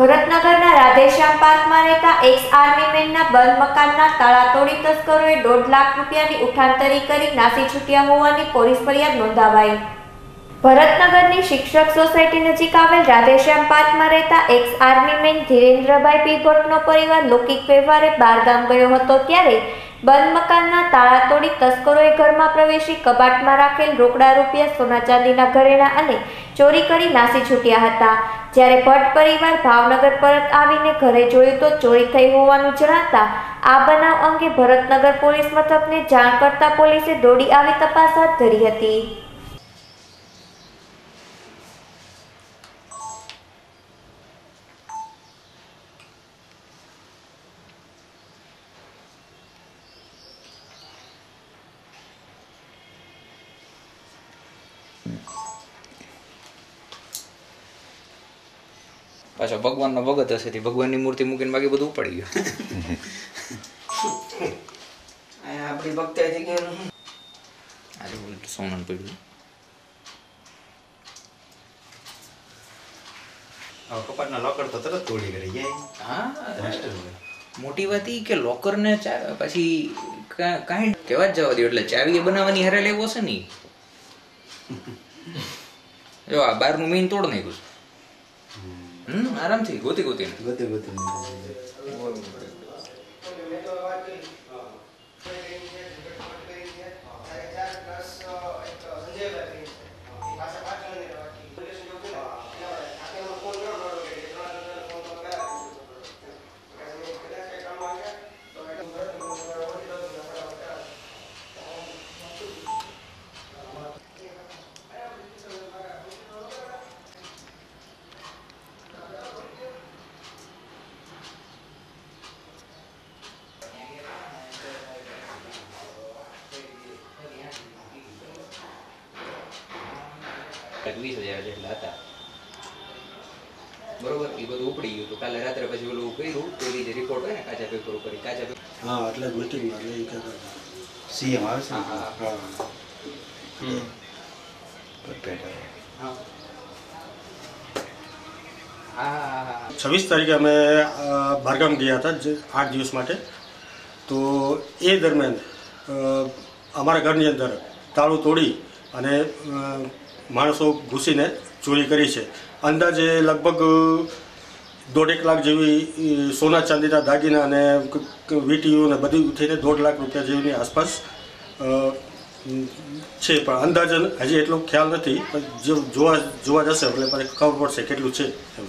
ભરતનગરના રાધેશ્યામ પાર્કમાં રહેતા ex army મેનના બંધ મકાનના તાળા તોડી તસ્કરોએ દોઢ લાખ રૂપિયાની ઉઠાંતરી કરી નાસી છૂટ્યા હોવાની પોલીસ ફરિયાદ નોંધાવાઈ. ભરતનગરની શિક્ષક સોસાયટી નજીક આવેલ રાધેશ્યામ પાર્કમાં રહેતા ex army man Dhirendrabhai P પરિવાર લૌકિક વ્યવહારે બહારગામ ગયો હતો ત્યારે બંધ મકાનના તાળા તોડી તસ્કરોએ ઘરમાં પ્રવેશી કબાટમાં રાખેલ રોકડા રૂપિયા સોના ચાંદીના ઘરેણા અને ચોરી કરી નાસી છૂટ્યા હતા. જ્યારે ભટ્ટ પરિવાર ભાવનગર પરત આવીને ઘરે જોયું તો ચોરી થઈ હોવાનું જણાતા આ બનાવ અંગે ભરતનગર પોલીસ મથકને જાણ કરતા પોલીસે દોડી આવી તપાસ હાથ ધરી હતી. પાછો ભગવાનનો ભગત હશે તે ભગવાનની મૂર્તિ મૂકીને બાકી બધું ઉપાડી ગયું. અહીંયા આપણી ભક્તિ થઈ ગઈ આજે સોનન પડ્યું હવે કપાટના લોકર તો તરત તોડી કરી જાય હા. માસ્ટર મોટી વાત એ કે લોકરને ચા પછી કા- કાંઈ કહેવા જ જવા દો એટલે ચાવી એ બનાવવાની હારે લેવો છે નહીં. જો આ બારનું મેઇન તોડ નાખ્યું છે. 음, 아람 되게 고대 고대. 고대 고대. 어, વીસ હજાર જેટલા હતા. બરોબર? એ બધું ઉપડી ગયું. તો કાલે રાત્રે પછી પેલું કર્યું પેલી જે રિપોર્ટ હોય ને કાચા પેપર ઉપર કાચા પેપર હા એટલે મિટિંગમાં એટલે એ સીએમ આવે છે? હા, હા. છવ્વીસ તારીખે અમે બારગામ બહારગામ ગયા હતા આઠ દિવસ માટે. તો એ દરમિયાન અમારા ઘરની અંદર તાળું તોડી અને માણસો ઘૂસીને ચોરી કરી છે. અંદાજે લગભગ દોઢેક લાખ જેવી સોના ચાંદીના દાગીના અને વીટીઓ ને બધી થઈને દોઢ લાખ રૂપિયા જેવીની આસપાસ છે. પણ અંદાજન હજી એટલો ખ્યાલ નથી, પણ જો જોવા જોવા જશે, એટલે ખબર પડશે કેટલું છે એમ.